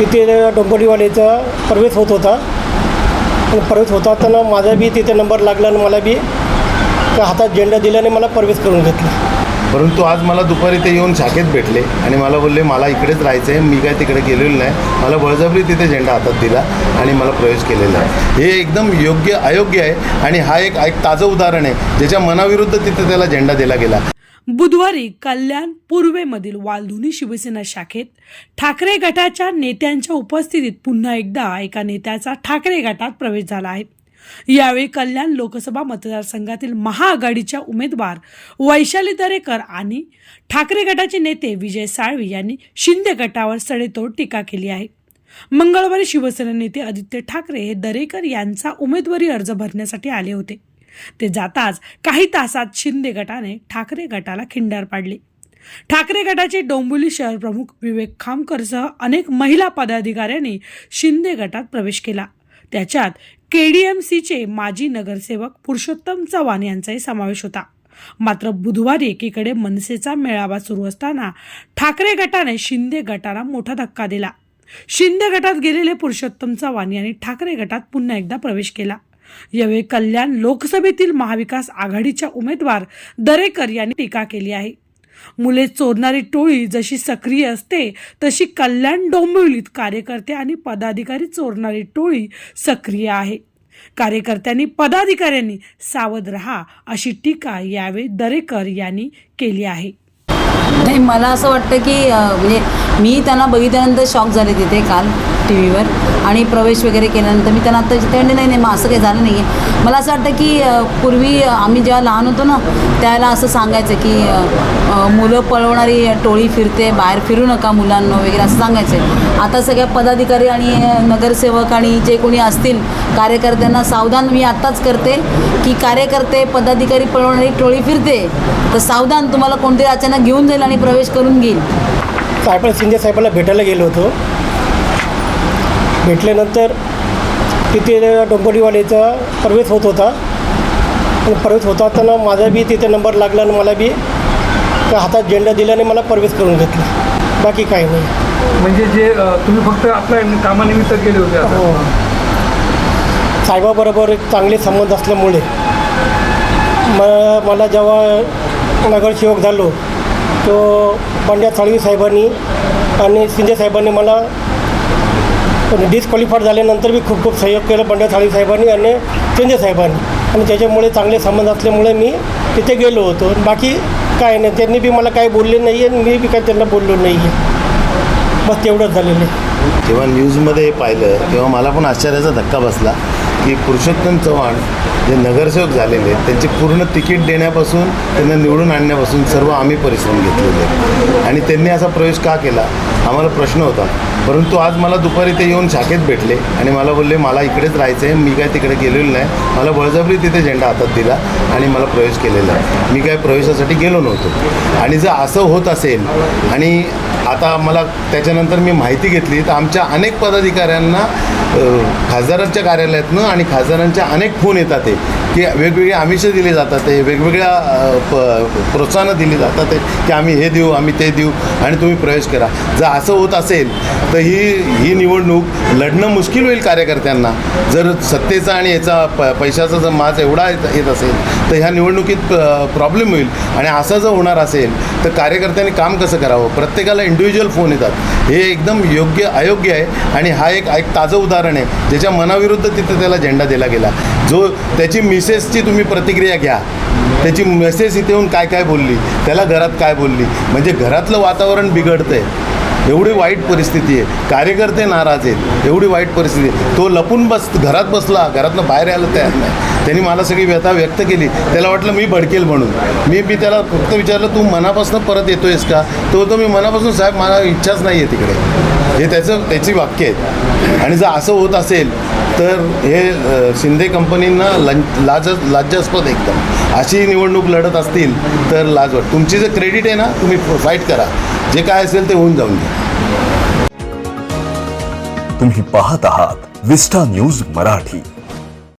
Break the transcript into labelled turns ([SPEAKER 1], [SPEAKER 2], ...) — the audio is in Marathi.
[SPEAKER 1] तिथे डोंबोलीवाडीचा प्रवेश होत होता. आणि प्रवेश होत असताना माझा बी तिथे नंबर लागला आणि मला बी त्या हातात झेंडा दिल्याने मला प्रवेश करून घेतला.
[SPEAKER 2] परंतु आज मला दुपारी ते येऊन शाखेत भेटले आणि मला बोलले मला इकडेच राहायचं आहे मी काय तिकडे गेलेलो नाही. मला बळजबरी तिथे झेंडा हातात दिला आणि मला प्रवेश केलेला आहे. हे एकदम योग्य अयोग्य आहे आणि हा एक एक ताजं उदाहरण आहे ज्याच्या मनाविरुद्ध तिथे त्याला झेंडा दिला गेला.
[SPEAKER 3] बुधवारी कल्याण पूर्वेमधील वालधुनी शिवसेना शाखेत ठाकरे गटाच्या नेत्यांच्या उपस्थितीत पुन्हा एकदा एका नेत्याचा ठाकरे गटात प्रवेश झाला आहे. यावेळी कल्याण लोकसभा मतदारसंघातील महाआघाडीच्या उमेदवार वैशाली दरेकर आणि ठाकरे गटाचे नेते विजय साळवी यांनी शिंदे गटावर सडेतोड टीका केली आहे. मंगळवारी शिवसेना नेते आदित्य ठाकरे हे दरेकर यांचा उमेदवारी अर्ज भरण्यासाठी आले होते. ते जाताच काही तासात शिंदे गटाने ठाकरे गटाला खिंडार पाडली. ठाकरे गटाचे डोंबिवली शहर प्रमुख विवेक खामकरसह अनेक महिला पदाधिकाऱ्यांनी शिंदे गटात प्रवेश केला. त्याच्यात केडीएमसीचे माजी नगरसेवक पुरुषोत्तम चव्हाण यांचाही समावेश होता. मात्र बुधवारी एकीकडे मनसेचा मेळावा सुरू असताना ठाकरे गटाने शिंदे गटाला मोठा धक्का दिला. शिंदे गटात गेलेले पुरुषोत्तम चव्हाण यांनी ठाकरे गटात पुन्हा एकदा प्रवेश केला. यावेळी कल्याण लोकसभेतील महाविकास आघाडीच्या उमेदवार दरेकर यांनी टीका केली आहे. मुले चोरणारी टोळी जशी सक्रिय असते तशी कल्याण डोंबिवलीत कार्यकर्ते आणि पदाधिकारी चोरणारी टोळी सक्रिय आहे. कार्यकर्त्यांनी पदाधिकाऱ्यांनी सावध रहा अशी टीका यावेळी दरेकर यांनी केली आहे.
[SPEAKER 4] नाही मला असं वाटतं की म्हणजे मी त्यांना बघितल्यानंतर शॉक झाले तिथे काल. टी व्हीवर आणि प्रवेश वगैरे केल्यानंतर मी त्यांना आता त्यांनी नाही नाही मग असं काही झालं नाही आहे मला असं वाटतं की पूर्वी आम्ही जेव्हा लहान होतो ना त्याला असं सांगायचं की मुलं पळवणारी टोळी फिरते बाहेर फिरू नका मुलांना वगैरे असं सांगायचं. आता सगळ्या पदाधिकारी आणि नगरसेवक आणि जे कोणी असतील कार्यकर्त्यांना सावधान मी आत्ताच करते की कार्यकर्ते पदाधिकारी पळवणारी टोळी फिरते तर सावधान तुम्हाला कोणतरी अचानक घेऊन जाईल आणि प्रवेश करून घेईल.
[SPEAKER 1] आपण शिंदे साहेबांना भेटायला गेलो होतो. भेटल्यानंतर तिथे डोंबोलीवाडीचा प्रवेश होत होता. आणि प्रवेश होत असताना माझा बी तिथे नंबर लागला आणि मला बी त्या हातात झेंडा दिल्याने मला प्रवेश करून घेतला. बाकी काही नाही.
[SPEAKER 5] म्हणजे जे तुम्ही फक्त आपल्या कामानिमित्त गेले होते
[SPEAKER 1] हो. साहेबाबरोबर एक चांगले संबंध असल्यामुळे म मला जेव्हा नगरसेवक झालो तो पंड्या साळवी साहेबांनी आणि शिंदे साहेबांनी मला डिस्क्वालिफाईड झाल्यानंतर मी खूप खूप सहयोग केलं पंडित थाळी साहेबांनी आणि शिंदे साहेबांनी. आणि त्याच्यामुळे चांगले संबंध असल्यामुळे मी तिथे गेलो होतो. बाकी काय नाही त्यांनी बी मला काही बोलले नाही आहे मी बी काय त्यांना बोललो नाही आहे बस तेवढंच झालेलं आहे.
[SPEAKER 2] जेव्हा न्यूजमध्ये हे पाहिलं तेव्हा मला पण आश्चर्याचा धक्का बसला की पुरुषोत्तम चव्हाण जे नगरसेवक झालेले आहेत त्यांची पूर्ण तिकीट देण्यापासून त्यांना निवडून आणण्यापासून सर्व आम्ही परिश्रम घेतलेले. आणि त्यांनी असा प्रवेश का केला? आम्हाला प्रश्न होता. परंतु आज मला दुपारी ते येऊन शाखेत भेटले आणि मला बोलले मला इकडेच राहायचं आहे मी काय तिकडे गेलेलो नाही. मला बळजबरी तिथे झेंडा हातात दिला आणि मला प्रवेश केलेला. आहे मी काय प्रवेशासाठी गेलो नव्हतो. आणि जर असं होत असेल आणि आता मला त्याच्यानंतर मी माहिती घेतली तर आमच्या अनेक पदाधिकाऱ्यांना खासदारांच्या कार्यालयातनं आणि खासदारांच्या अनेक फोन येतात ते की वेगवेगळे आमिषं दिले जातात ते वेगवेगळ्या प प्रोत्साहनं दिली जातात ते की आम्ही हे देऊ आम्ही ते देऊ आणि तुम्ही प्रवेश करा. जर असं होत असेल तर ही ही निवडणूक लढणं मुश्किल होईल कार्यकर्त्यांना. जर सत्तेचा आणि याचा प पैशाचा जर माज एवढा येत येत असेल तर ह्या निवडणुकीत प्रॉब्लेम होईल. आणि असं जर होणार असेल तर कार्यकर्त्यांनी काम कसं करावं? प्रत्येकाला इंडिव्हिज्युअल फोन येतात. हे एकदम योग्य अयोग्य आहे. आणि हा एक एक ताजं उदाहरण आहे. ज्याच्या मनाविरुद्ध तिथे त्याला झेंडा दिला गेला. जो त्याची मिसेसची तुम्ही प्रतिक्रिया घ्या. त्याची मेसेज इथे येऊन काय काय बोलली? त्याला घरात काय बोलली? म्हणजे घरातलं वातावरण बिघडतं आहे एवढी वाईट परिस्थिती आहे. कार्यकर्ते नाराज आहेत. एवढी वाईट परिस्थिती आहे. तो लपून बस घरात बसला घरातनं बाहेर यायला तयार नाही. त्यांनी मला सगळी व्यथा व्यक्त केली. त्याला वाटलं मी भडकेल म्हणून. मी मी त्याला फक्त विचारलं तू मनापासून परत येतोयस का? तो बोलतो मी मनापासून साहेब मला इच्छाच नाही आहे तिकडे. हे त्याचं त्याची वाक्य आहेत. आणि जर असं होत असेल तर हे शिंदे कंपनींना लंच लाज लाजास्पद एकदम. अशी निवडणूक लढत असतील तर लाज वाट. तुमची जर क्रेडिट आहे ना तुम्ही फाईट करा. जे काय असेल ते होऊन जाऊन द्या
[SPEAKER 6] तुम्ही पाहत आहात विस्टा न्यूज मराठी.